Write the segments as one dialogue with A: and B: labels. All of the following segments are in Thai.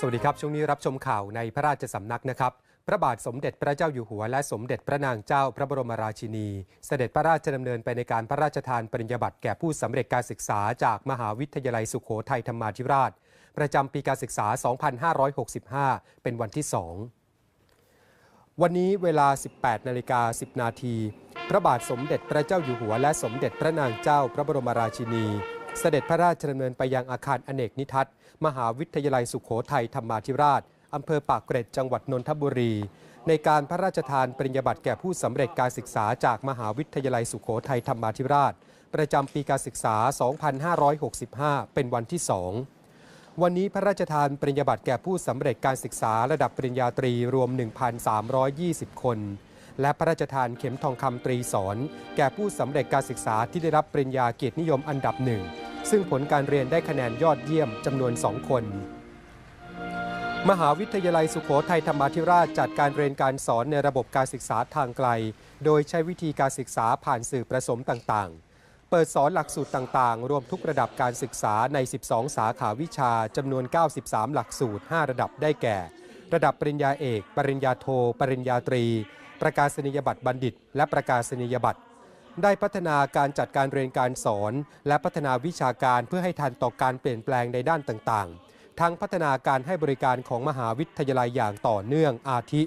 A: สวัสดีครับ ช่วงนี้รับชมข่าวในพระราชสำนักนะครับ พระบาทสมเด็จพระเจ้าอยู่หัว และสมเด็จพระนางเจ้าพระบรมราชินี เสด็จพระราชดำเนินไปในการพระราชทานปริญญาบัตรแก่ผู้สำเร็จการศึกษาจากมหาวิทยาลัยสุขโขทัยธรรมาธิราช ประจำปีการศึกษา 2565 เป็นวันที่ 2 วันนี้เวลา 18 นาฬิกา 10 นาที พระบาทสมเด็จพระเจ้าอยู่หัว และสมเด็จพระนางเจ้าพระบรมราชินี เสด็จพระราชดำเนินไปยังอาคารอเนกนิทัศน์ มหาวิทยาลัยสุขโขทัยธรรมาธิราชอำเภอปากเกร็ดจังหวัดนนทบุรี ในการพระราชทานปริญญาบัตรแก่ผู้สำเร็จการศึกษาจากมหาวิทยาลัยสุขโขทัยธรรมาธิราช ประจำปีการศึกษา 2565 เป็นวันที่2วันนี้พระราชทานปริญญาบัตรแก่ผู้สำเร็จการศึกษาระดับปริญญาตรีรวม 1,320 คน และพระราชทานเข็มทองคำตรีสอน แก่ผู้สำเร็จการศึกษาที่ได้รับปริญญาเกียรตินิยมอันดับหนึ่ง ซึ่งผลการเรียนได้คะแนนยอดเยี่ยมจำนวน 2 คน มหาวิทยาลัยสุขโขทัยธรรมาธิราชจัดการเรียนการสอนในระบบการศึกษาทางไกล โดยใช้วิธีการศึกษาผ่านสื่อประสมต่างๆ เปิดสอนหลักสูตรต่างๆ รวมทุกระดับการศึกษาใน 12 สาขาวิชาจำนวน 93 หลักสูตร 5 ระดับได้แก่ ระดับปริญญาเอก ปริญญาโท ปริญญาตรี ประกาศนียบัตรบัณฑิต และประกาศนียบัตร ได้พัฒนาการจัดการเรียนการสอน และพัฒนาวิชาการเพื่อให้ทันต่อการเปลี่ยนแปลงในด้านต่างๆ ทั้งพัฒนาการให้บริการของมหาวิทยาลัยอย่างต่อเนื่องอาทิ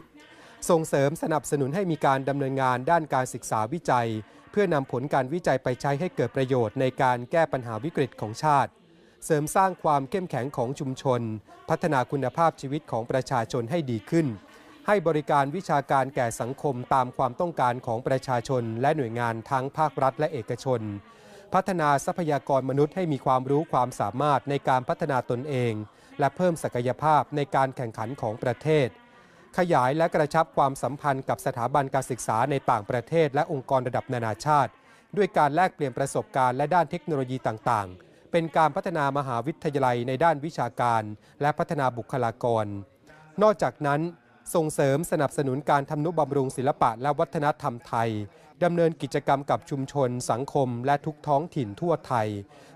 A: ส่งเสริมสนับสนุนให้มีการดำเนินงานด้านการศึกษาวิจัย เพื่อนำผลการวิจัยไปใช้ให้เกิดประโยชน์ในการแก้ปัญหาวิกฤตของชาติ เสริมสร้างความเข้มแข็งของชุมชน พัฒนาคุณภาพชีวิตของประชาชนให้ดีขึ้น ให้บริการวิชาการแก่สังคมตามความต้องการของประชาชน และหน่วยงานทั้งภาครัฐและเอกชน พัฒนาทรัพยากรมนุษย์ให้มีความรู้ความสามารถในการพัฒนาตนเอง และเพิ่มศักยภาพในการแข่งขันของประเทศ ขยายและกระชับความสัมพันธ์กับสถาบันการศึกษาในต่างประเทศ และองค์กรระดับนานาชาติ ด้วยการแลกเปลี่ยนประสบการณ์และด้านเทคโนโลยีต่าง ๆเป็นการพัฒนามหาวิทยาลัยในด้านวิชาการ และพัฒนาบุคลากร นอกจากนั้น ส่งเสริมสนับสนุนการทำนุบำรุงศิลปะและวัฒนธรรมไทยดำเนินกิจกรรมกับชุมชน สังคม และทุกท้องถิ่นทั่วไทย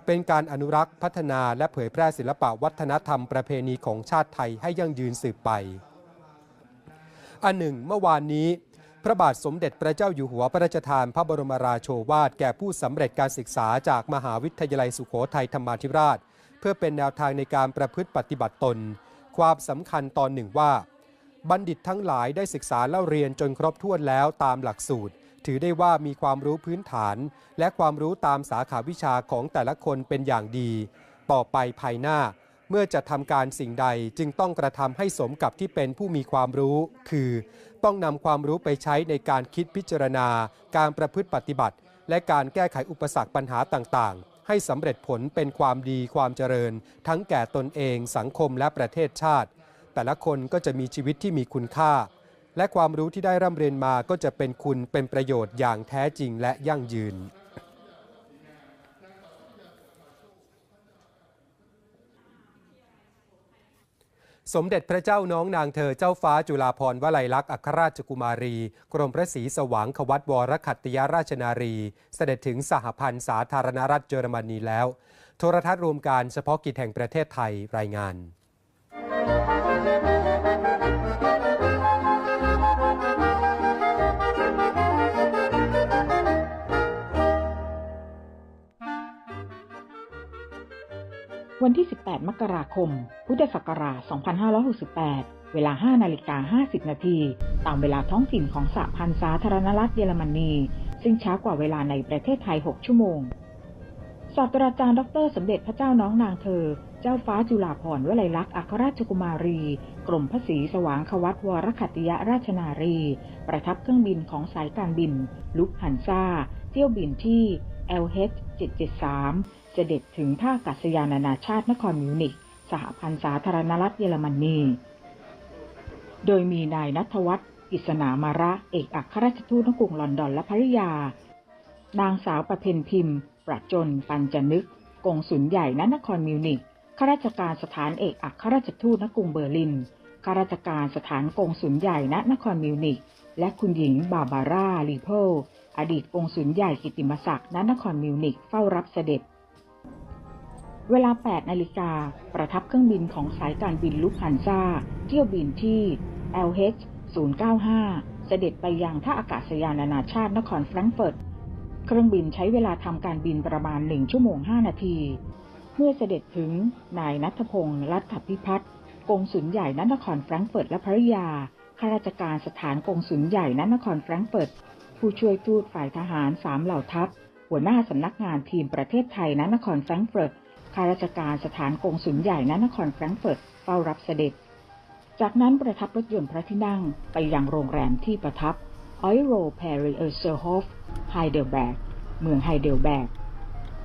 A: เป็นการอนุรักษ์พัฒนาและเผยแพร่ศิลปะวัฒนธรรมประเพณีของชาติไทยให้ยั่งยืนสืบไป อันหนึ่ง เมื่อวานนี้ พระบาทสมเด็จพระเจ้าอยู่หัวพระราชทานพระบรมราโชวาทแก่ผู้สำเร็จการศึกษาจากมหาวิทยาลัยสุโขทัยธรรมาธิราช เพื่อเป็นแนวทางในการประพฤติปฏิบัติตน ความสำคัญตอนหนึ่งว่า บัณฑิตทั้งหลายได้ศึกษาเล่าเรียนจนครบถ้วนแล้วตามหลักสูตร ถือได้ว่ามีความรู้พื้นฐาน และความรู้ตามสาขาวิชาของแต่ละคนเป็นอย่างดี ต่อไปภายหน้า เมื่อจะทำการสิ่งใดจึงต้องกระทำให้สมกับที่เป็นผู้มีความรู้ คือ ต้องนำความรู้ไปใช้ในการคิดพิจารณา การประพฤติปฏิบัติ และการแก้ไขอุปสรรคปัญหาต่างๆ ให้สำเร็จผลเป็นความดีความเจริญ ทั้งแก่ตนเองสังคมและประเทศชาติ แต่ละคนก็จะมีชีวิตที่มีคุณค่า และความรู้ที่ได้ร่ำเรียนมาก็จะเป็นคุณเป็นประโยชน์อย่างแท้จริงและยั่งยืนสมเด็จพระเจ้าน้องนางเธอเจ้าฟ้าจุฬาภรณ์วลัยลักษณ์อัครราชกุมารี กรมพระศรีสว่างควัตวรขัตติยราชนารี เสด็จถึงสหพันธ์สาธารณรัฐเยอรมนีแล้ว โทรทัศน์รวมการเฉพาะกิจแห่งประเทศไทยรายงาน
B: วันที่ 18 มกราคม พุทธศักราช 2568 เวลา 5 นาฬิกา 50 นาที ตามเวลาท้องถิ่นของสหพันธ์สาธารณรัฐเยอรมนี ซึ่งช้ากว่าเวลาในประเทศไทย 6 ชั่วโมง ศาสตราจารย์ดร สมเด็จพระเจ้าน้องนางเธอ เจ้าฟ้าจุฬาภรณ์วลัยลักษณ์อัครราชกุมารี กรมพระศรีสว่างควัตวรขัตติยราชนารี ประทับเครื่องบินของสายการบิน ลุกฮันซาเที่ยวบินที่ LH 773 เสด็จถึงท่าอากาศยานนานาชาตินครมิวนิกสหพันธ์สาธารณรัฐเยอรมนีโดยมีนายนัทวัฒน์กิษณามาระเอกอัครราชทูตณกรุงลอนดอนและภริยา นางสาวประเพนพิมพ์ ประจน ปัญจนึก กงสุลใหญ่ณนครมิวนิกข้าราชการสถานเอกอัครราชทูตณกรุงเบอร์ลินข้าราชการสถานกงสุลใหญ่ณนครมิวนิกและคุณหญิงบาบาร่าลีโพ อดีตกงสุลใหญ่กิติมศักดิ์ณนครมิวนิกเฝ้ารับเสด็จ เวลา 8 นาฬิกา ประทับเครื่องบินของสายการบินลุกฮันซาเที่ยวบินที่ LH 095 เสด็จไปยังท่าอากาศยานนานาชาตินครแฟรงก์เฟิร์ต เครื่องบินใช้เวลาทำการบินประมาณ 1 ชั่วโมง 5 นาที เมื่อเสด็จถึง นายนัทพงศ์รัฐพิพัฒน์กงสุลใหญ่ณนครแฟรงก์เฟิร์ตและภริยาข้าราชการสถานกงสุลใหญ่ณนครแฟรงก์เฟิร์ต ผู้ช่วยทูตฝ่ายทหารสามเหล่าทัพ หัวหน้าสำนักงานทีมประเทศไทยณนครแฟรงก์เฟิร์ตข้าราชการสถานกงสุลใหญ่ณนครแฟรงก์เฟิร์ตเฝ้ารับเสด็จ จากนั้นประทับรถยนต์พระที่นั่งไปยังโรงแรมที่ประทับ e u r o p a r i e r s e r h o f Heidelberg เมืองไฮเดลแบก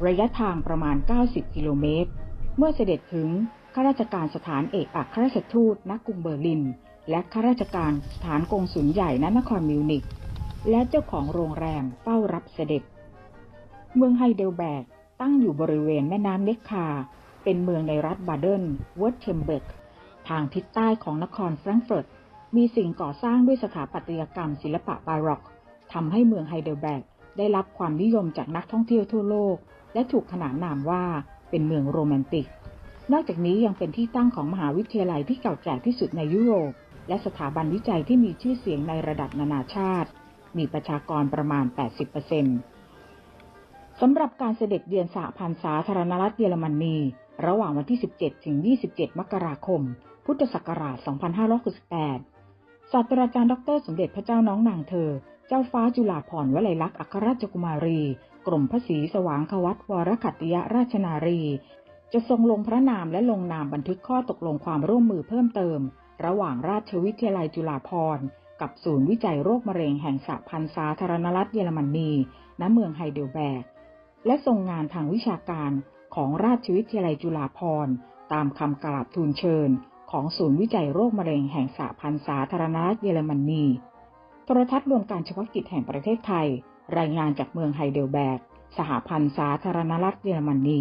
B: ระยะทางประมาณ 90 กิโลเมตร เมื่อเสด็จถึงข้าราชการสถานเอกอัครราชทูตณกรุงเบอร์ลิน และข้าราชการสถานกงสุลใหญ่ณนครมิวนิก และเจ้าของโรงแรมเฝ้ารับเสด็จ เมืองไฮเดลแบกตั้งอยู่บริเวณแม่น้ำเล็กคา เป็นเมืองในรัฐบาเดนเวิร์ตเทมเบิร์ก ทางทิศใต้ของนครแฟรงก์เฟิร์ต มีสิ่งก่อสร้างด้วยสถาปัตยกรรมศิลปะบาร็อกทำให้เมืองไฮเดลแบกได้รับความนิยมจากนักท่องเที่ยวทั่วโลก และถูกขนานนามว่าเป็นเมืองโรแมนติก นอกจากนี้ยังเป็นที่ตั้งของมหาวิทยาลัยที่เก่าแก่ที่สุดในยุโรป และสถาบันวิจัยที่มีชื่อเสียงในระดับนานาชาติ มีประชากรประมาณ 80%สำหรับการเสด็จเยือนสหพันธ์สาธารณรัฐเยอรมนี ระหว่างวันที่ 17 ถึง 27 มกราคม พุทธศักราช 2568 ศาสตราจารย์ดร สมเด็จพระเจ้าน้องนางเธอ เจ้าฟ้าจุฬาภรณ์วลัยลักษณ์อัครราชกุมารี กรมพระศรีสว่างควัตวรขัตติยราชนารี จะทรงลงพระนามและลงนามบันทึกข้อตกลงความร่วมมือเพิ่มเติม ระหว่างราชวิทยาลัยจุฬาภรณ์ กับศูนย์วิจัยโรคมะเร็งแห่งสหพันธ์สาธารณรัฐเยอรมนี ณ เมืองไฮเดลแบก และทรงงานทางวิชาการของราชวิทยาลัยจุฬาภรณ์ ตามคำกราบทูลเชิญ ของศูนย์วิจัยโรคมะเร็งแห่งสหพันธ์สาธารณรัฐเยอรมนี โทรทัศน์รวมการเฉพาะกิจแห่งประเทศไทย รายงานจากเมืองไฮเดลแบก สหพันธ์สาธารณรัฐเยอรมนี